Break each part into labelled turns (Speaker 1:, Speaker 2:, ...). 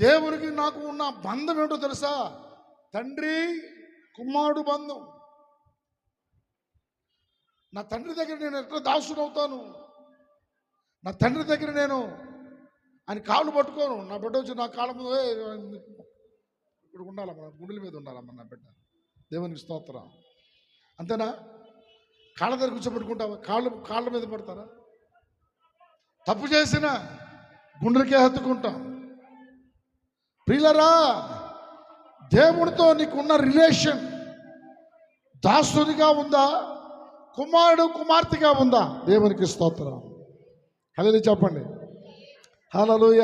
Speaker 1: దేవునికి నాకు ఉన్న బంధం ఏంటో తెలుసా? తండ్రి కుమారుడు బంధం. నా తండ్రి దగ్గర నేను ఎట్లా దాసుడు అవుతాను నా తండ్రి దగ్గర నేను ఆయన కాళ్ళు పట్టుకోను. నా బిడ్డ వచ్చి నా కాళ్ళ ముందు ఇప్పుడు ఇక్కడ గుండెల మీద ఉండాలమ్మ నా బిడ్డ? దేవునికి స్తోత్రం. అంతేనా? కాళ్ళ దగ్గర కూర్చోబెట్టుకుంటావా? కాళ్ళు కాళ్ళ మీద పడతారా? తప్పు చేసిన గుండెలకే హత్తుకుంటాం. ప్రియులరా దేవుడితో నీకున్న రిలేషన్ దాసునిగా ఉందా? కుమారుడు కుమార్తెగా ఉందా? దేవునికి స్తోత్రం. హలో చెప్పండి. హలోయ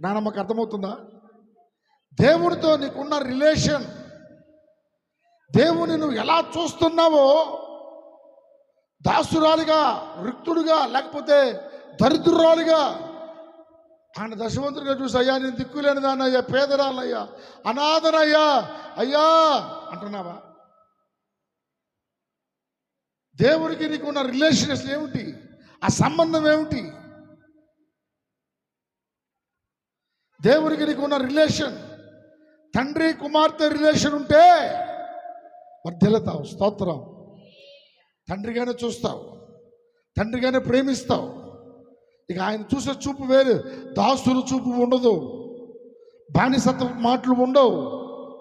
Speaker 1: నానమ్మకు అర్థమవుతుందా? దేవుడితో నీకున్న రిలేషన్ దేవుని నువ్వు ఎలా చూస్తున్నావో దాసురాలిగా రిక్తుడుగా లేకపోతే దరిద్రురాలిగా ఆయన దశవంతుడిగా చూసి అయ్యా నేను దిక్కులేని దాన్నయ్యా పేదరాలయ్యా అనాథనయ్యా అయ్యా అంటున్నావా? దేవుడికి నీకు ఉన్న రిలేషన్స్ ఏమిటి? ఆ సంబంధం ఏమిటి? దేవుడికి నీకు ఉన్న రిలేషన్ తండ్రి కుమార్తె రిలేషన్ ఉంటే వర్ధిల్లుతావు స్తోత్రం. తండ్రిగానే చూస్తావు తండ్రిగానే ప్రేమిస్తావు. ఇక ఆయన చూసే చూపు వేరు. దాసుల చూపు ఉండదు. బానిసత్వ మాటలు ఉండవు.